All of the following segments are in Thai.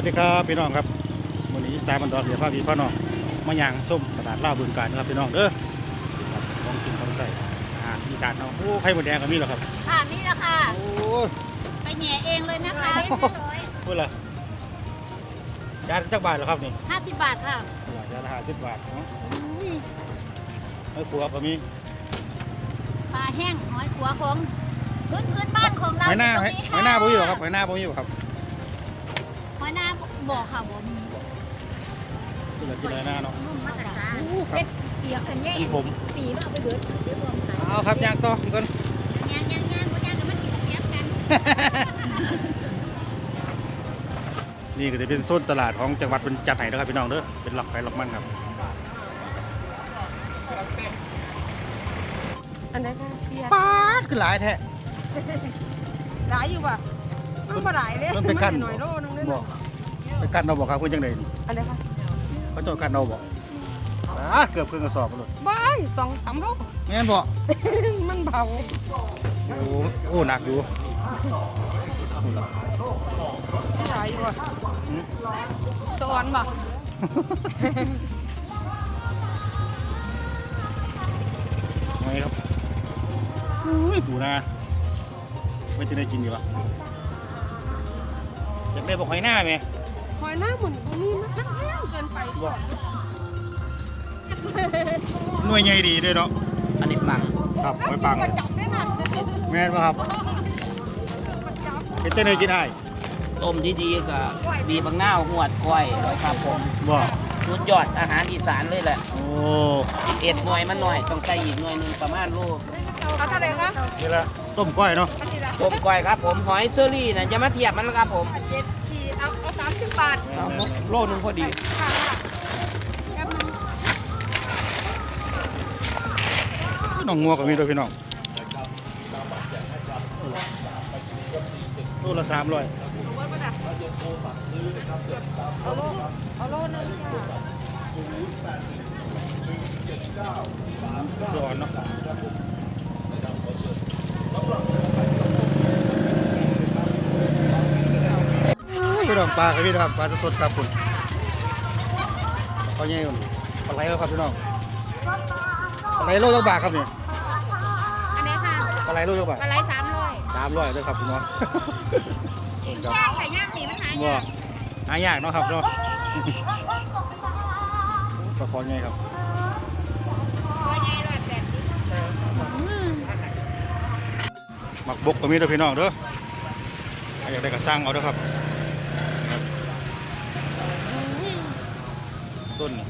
วัสดีครับพี่น้องครับวันนี้สายบันดอนเดี๋ยวพาพี่พ่อน้องมาย่างส้มตลาดล่าวบึงการนะครับพี่น้องเด้อครับของกินของใส่อาหารอีสานเนาะโอ้ไข่หมดแดงก็มีเหรอครับค่ะนี่แหละค่ะ โอ้ยไปแหน่เองเลยนะคะพูดละจานจักบาทเหรอครับนี่ห้าสิบบาทค่ะเท่าไหร่จานละห้าสิบบาทเนาะไอ้ครัวก็มีปลาแห้งหอยขัวของพื้นพื้นบ้านของเราหอยหน้าตรงหอยนี้หอยหน้าบ่มีเหรอครับหอยหน้าบ่มีเหรอครับหอยหน้า บอกค่ะบอกมีกินอะไรกินหอยหน้าเนาะนุ่มมาตรฐานครับเปียกอันนี้อันผมปีมาเอาไปเบิดเดี๋ยวรวมขายเอาครับย่างต่อพี่ก่อนย่างย่างย่างบ่ย่างกันมันกินเปียกกันนี่ก็จะเป็นโซนตลาดของจังหวัดเป็นจัดไหนนะครับพี่น้องเด้อเป็นหลักไปหลักมันครับอันไหนคะเพียป๊าดคือหลายแท้หลายอยู่ป่ะมันบ่หลายเลยมันเป็นกั้นหน่อยโลนึงเลยบอก ไปกันเราบอกครับคุณจังไดนี่อันไหนคะเขาเจ้ากันเราบอกป๊าดเกือบครึ่งกระสอบเลยบ้ายสองสามโลแม่นบอกมันเบาโอ้โอ้หนักอยู่หลายอยู่ป่ะอืมสอนป่ะไงครับอุ้ยปูนาไม่จะได้กินอยู่หรออยากได้บอกหอยหน้าไหม หอยหน้าหมุนตรงนี้มันแห้งเกินไปบอกหน่วยใหญ่ดีด้วยเนาะอันนี้ปังครับหอยปังประจับได้น่ะแม่นป่ะครับประจับเป็นเจ้าเนยกินได้ต้มดีๆกับบีบางหน้าวหวดก้อยครับผมบอกสุดยอดอาหารอีสานเลยแหละโอ้อีกเอ็ดหน่วยมันหน่อยต้องใส่อีกหน่วยหนึงประมาณโลเอาเท่าไหร่คะนี่ละต้มก้อยเนาะอันนี้ละต้มก้อยครับผมหอยเชอรี่นะจะมาเทียบมันแล้วครับผมเจ็ดสี่ เอาเอาสามสิบบาทเอาโลนึงพอดี ค่ะแป๊บนึงน้องงัวก็มีด้วยพี่น้องตัวละสามร้อยเอาโลเอาโลนึงค่ะ ร้อนเนาะ น้องปลาครับพี่น้องปลาสดๆครับคุณเขาใหญ่คุณปลาไหลครับพี่น้องปลาไหลโลจักบาทครับเนี่ยอันนี้ค่ะปลาไหลโลจักบาทปลาไหลสามร้อยสามร้อยเลยครับพี่น้องครับย่างไข่ย่างสีมันหายว่าหายากเนาะครับเนาะปลาคอใหญ่ครับตัวใหญ่ร้อยแปดสิบหมักบกก็มีเด้อพี่น้องเด้อใครอยากได้ก็สร้างเอาเด้อครับครับ ต้นนี่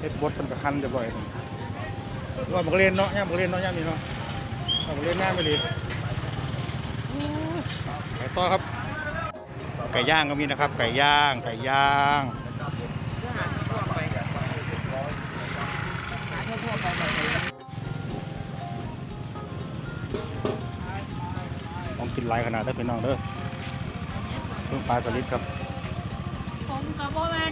เฮ็ดบดเป็นกระคันเรียบร้อยว่าบักเรียนเนาะย่ามบักเรียนเนาะย่ามนี่เนาะบักเรียนหน้าไม่ดีไปต่อครับ ไก่ย่างก็มีนะครับ ไก่ย่าง ไก่ย่างของกินหลายขนาดเด้อพี่น้องเด้อเพิ่งปลาสลิดครับ กับพ่อแม่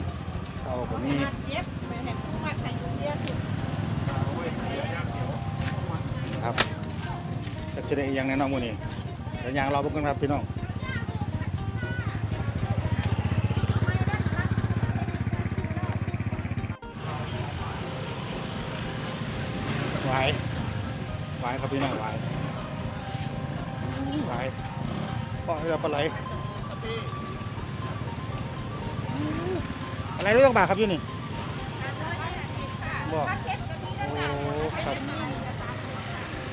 เอาผมมีเย็บไปเห็นผู้มาไข่ยูเรียนครับจะแสดงอย่างแน่นอนมื้อนี้เดี๋ยวย่างรอพวกกันครับพี่น้องไหวายหวครับพี่น้องหวายหวายปล่อยเราปลาไหล อะไรเรื่องบาทครับอยี่นี่บอกโอ้ครับ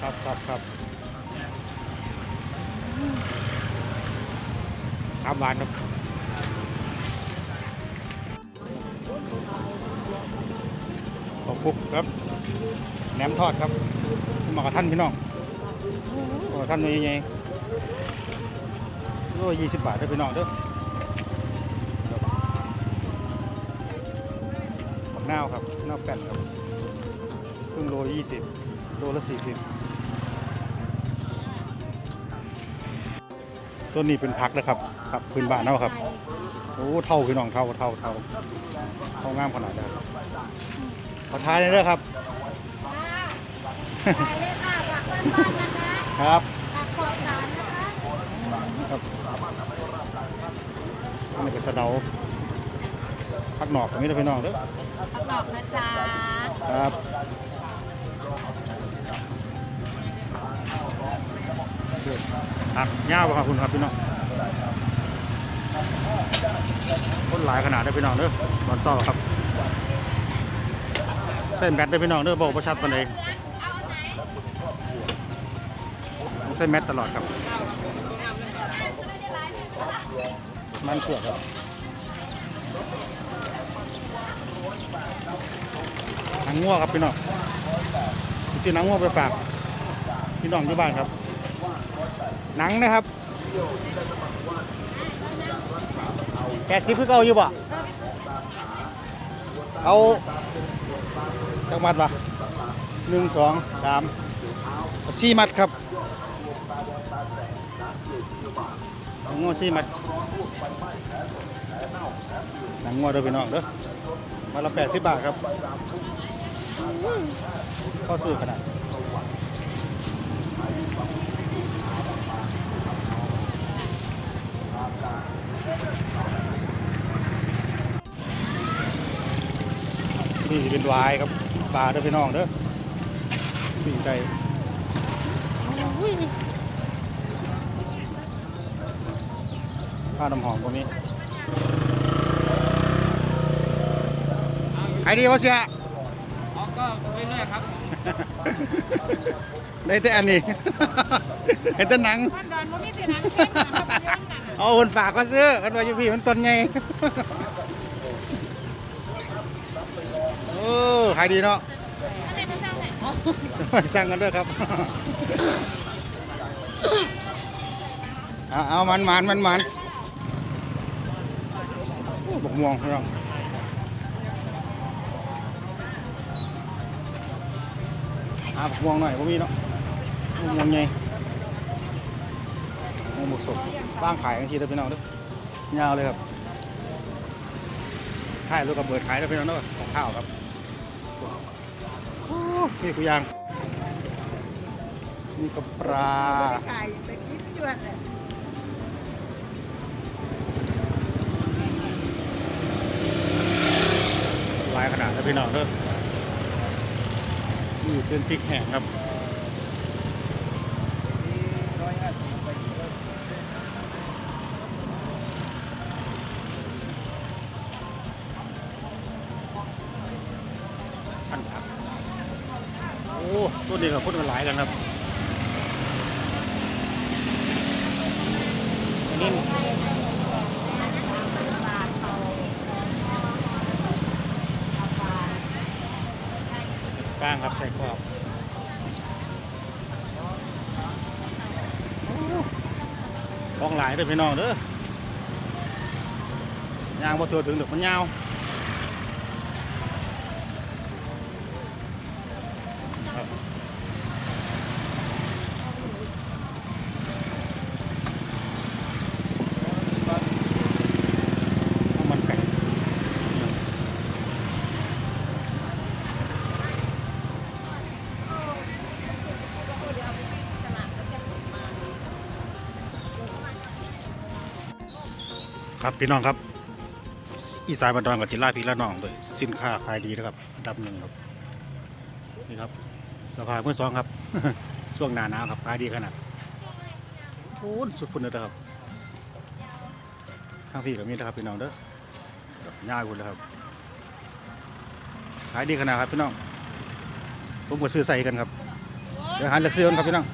ครับครับครับครับหวานครับขอบคุกครับแหนมทอดครับเหมาะกับท่านพี่น้องโอ้ท่านนี่ยังไงโลยี่สิบบาทได้อพี่น้องเด้อ น้าวครับหน้าวแป้นครับครึ่งโลยี่สิบโลละสี่สิบต้นนี้เป็นพักนะครับครับพื้นบ้านเนาะครับโอ้เท่าพี่น้องเท่าเท่าเท่าเท่างามขนาดนี้ครับขอทายเลยเด้อครับไปเลยค่ะผักบ้านๆนะคะครับผักปลอดสารนะคะครับอันนี้เป็นสะเดา พักหนอกตรงนี้นะพี่น้องเด้อผักดอกนะจ๊ะครับผักย่าวขอบคุณครับพี่น้องคนหลายขนาดได้อพี่น้องเด้อตอนเช้าครับ เส้นแบตได้อพี่น้องเด้อบอกประชัดตนเองต้องใส่แมตตลอดครับ มันขวดครับห นังงัวครับพี่น้องซื้อหนังงัวไปฝากพี่น้องที่บ้านครับ หนังนะครับแปดสิบคือเก่าอยู่บ่เอาจังมัดวะหนึ่งสองสามสี่มัดครับเอางัวสี่มัดหนังงัวเด้อพี่น้องเด้อมาละแปดสิบบาทครับ ข้อซื้อขนาดนี่สิเป็นวายครับปลาเด้อพี่น้องเด้อปีนใจผ้าน้ำหอมก็มีขายดีวะเสียอ๋อก็เรื่อยๆ ครับได้แต่อันนี้เห็นแต่หนังบ้านดอนบ่มีแต่หนังเส้นนะครับเยอะกันน่ะเอาคนฝากก็ซื้อกันว่าอยู่พี่มันต้นไงโอ้ขายดีเนาะอันนี้มันเจ้าไหนสั่งกันด้วยครับ เอาเอามันมันมันมันโอ้บกม่วงพี่น้อง อาบกม่วงหน่อยบ่มีเนาะบกม่วงไงม่วงบกสดบ้างขายกันทีเด้อพี่น้องเด้อยาวเลยครับขายรถกับเบิดขายเด้อพี่น้องเด้อของข้าวครับโอ้นี่คือยางนี่ก็ปลาไก่ไปกินจวนเลยหลายขนาดนะพี่น้องเด้อ นี่เป็นพริกแห้งครับพันครับโอ้ตัวนี้กับคนกันหลายกันครับอันนี้ ก้างครับใส่กรอบของหลายเด้อพี่น้องเด้อยางบ่ตัวถึงเด็กมันยาว ครับพี่น้องครับ อีสานบันดอนกับจิล่าพี่ละน้องเลยสินค้าขายดีนะครับอันดับหนึ่งครับนี่ครับสภาพเมื่อสองครับ ช่วงหนาหนาวครับขายดีขนาดโอ้สุดฝุ่นเลยครับข้างพี่กับมีนะครับพี่น้องเด้อยายคุณเลยครับขายดีขนาดครับพี่น้องผมก็ซื้อใส่กันครับเดี๋ยวหาเลือกซื้อกันครับพี่น้อง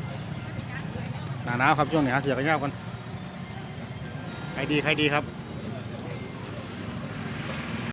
หนาหนาวครับช่วงนี้หาเสือกันยาวกันขายดีขายดีครับ